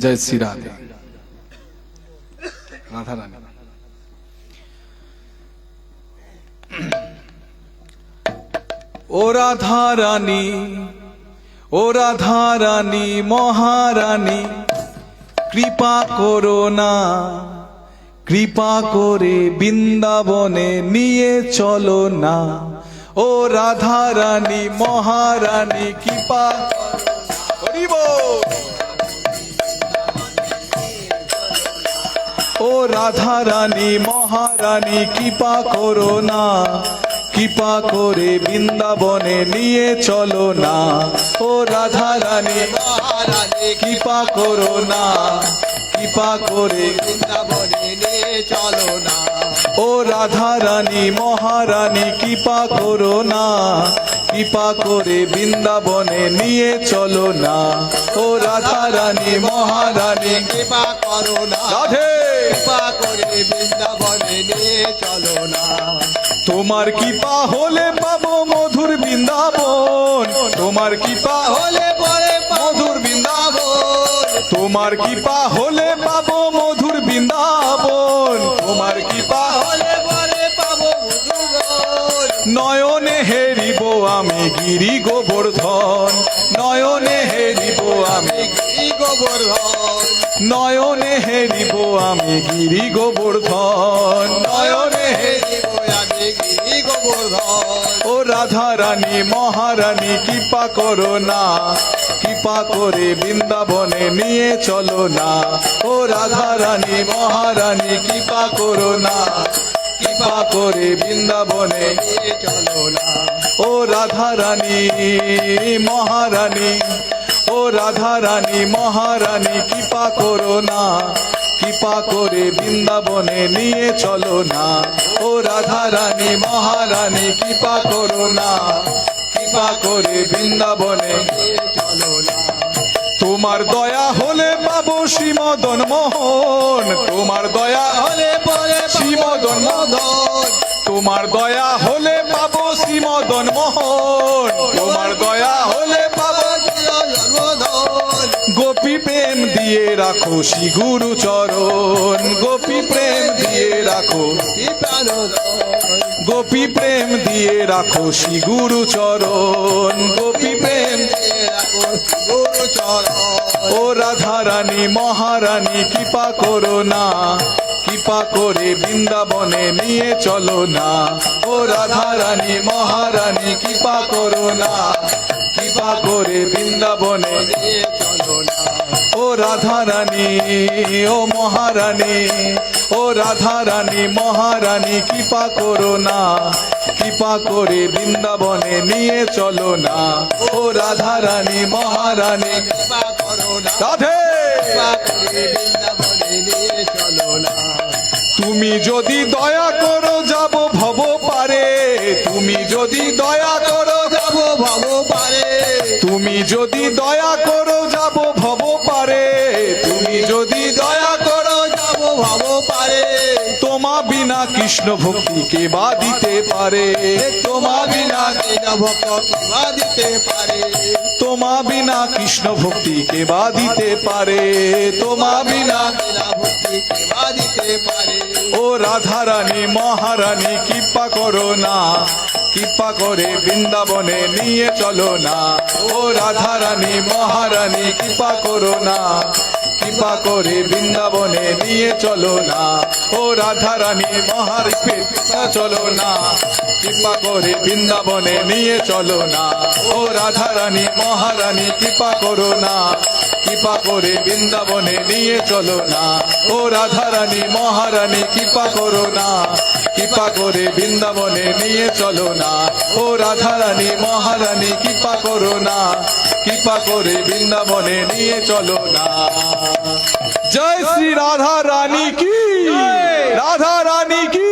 জয় শ্রী রাধে। রাধা রানী। ও রাধা রানী, ও রাধা রানী, মহারানী, কৃপা করো না, কৃপা করে বৃন্দাবনে নিয়ে চলো না। ও রাধা রানী, মহারানী, কৃপা হরি ও রাধা রানী মহারানী, কৃপা করো না। কৃপা করে বৃন্দাবনে নিয়ে চলো না। ও রাধা রানী মহারানী, কৃপা করো না। কৃপা করে বৃন্দাবনে নিয়ে চলো না। ও রাধা রানী মহারানী, কৃপা করো না। কৃপা করে বৃন্দাবনে নিয়ে চলো না। ও রাধা রানী মহারানী, কৃপা করো না। রাধে কৃপা করে বৃন্দাবনে নিয়ে চলো না। তোমার কৃপা হলে পাবো মধুর বৃন্দাবন। তোমার কৃপা হলে পরে মধুর বৃন্দাবন। তোমার কৃপা হলে পাবো মধুর বৃন্দাবন। তোমার কৃপা হলে পরে পাবো নয়নে হেরিব আমি গিরি গোবর্ধন। নয়নে হেরিব আমি গিরি গোবর্ধন। নয়নে হেরিব আমি গিরি গোবর্ধন। নয়নে হেরিব আমি গিরি গোবর্ধন। ও রাধা রানী মহারানী কৃপা করো না। কৃপা করে বৃন্দাবনে নিয়ে চলো না। ও রাধা রানী মহারানী কৃপা করো না। কৃপা করে বৃন্দাবনে নিয়ে চলো না। ও রাধা রানী মহারানী ও রাধা রানী মহারানী, কৃপা করো না। কৃপা করে বৃন্দাবনে নিয়ে চলো না। ও রাধা রানী মহারানী, কৃপা করো না। কৃপা করে বৃন্দাবনে চলো না। তোমার দয়া হলে পাবো শ্রীমদন মোহন। তোমার দয়া হলে পরে শ্রীমদন মোহন। তোমার দয়া হলে পাবো শ্রীমদন মোহন। তোমার দয়া গোপী প্রেম দিয়ে রাখো শ্রী গুরু চরণ। গোপী প্রেম দিয়ে রাখো গোপী প্রেম দিয়ে রাখো শ্রী গুরু চরণ। গোপী প্রেম গুরু চরণ ও রাধা রানী মহারানী, কৃপা করো না। কৃপা করে বৃন্দাবনে নিয়ে চলো না। ও রাধা রানী মহারানী, কৃপা করো না। কৃপা করে বৃন্দাবনে। নিয়ে চলো না ও রাধা রানী ও মহারানী ও রাধা রানী মহারানী কৃপা করো না। কৃপা করে বৃন্দাবনে নিয়ে চলো না। ও রাধা রানী মহারানী কৃপা করো না। রাধে! কৃপা করে বৃন্দাবনে নিয়ে চলো না। তুমি যদি দয়া করো যাব ভব পারে। তুমি যদি দয়া তুমি যদি দয়া করো, যাব ভব পারে তুমি যদি দয়া করো, যাব ভব পারে তোমা বিনা কৃষ্ণ ভক্তি কে বা দিতে পারে। তোমা বিনা কৃষ্ণ ভক্ত কিবা দিতে পারে। তোমা বিনা কৃষ্ণ ভক্তি কে বা দিতে পারে, তোমা বিনা ও রাধা রানী মহারানী, কৃপা করো না, কৃপা করে বৃন্দাবনে নিয়ে চলো না। ও রাধা রানী মহারানী, কৃপা করো না কৃপা করে বৃন্দাবনে নিয়ে চলো না। ও রাধা রানী মহারিপে চলো না। কৃপা করে বৃন্দাবনে নিয়ে চলো না। ও রাধা রানী মহারানী, কৃপা করো না। কৃপা করে বৃন্দাবনে নিয়ে চলো না। ও রাধা রানী মহারানী, কৃপা করো না। কৃপা করে বৃন্দাবনে নিয়ে চলো না। ও রাধা রানী মহারানী, কৃপা করো না। কৃপা করে বৃন্দাবনে নিয়ে চলো না। জয় শ্রী রাধা রানী কি রাধা রানী কি রাধা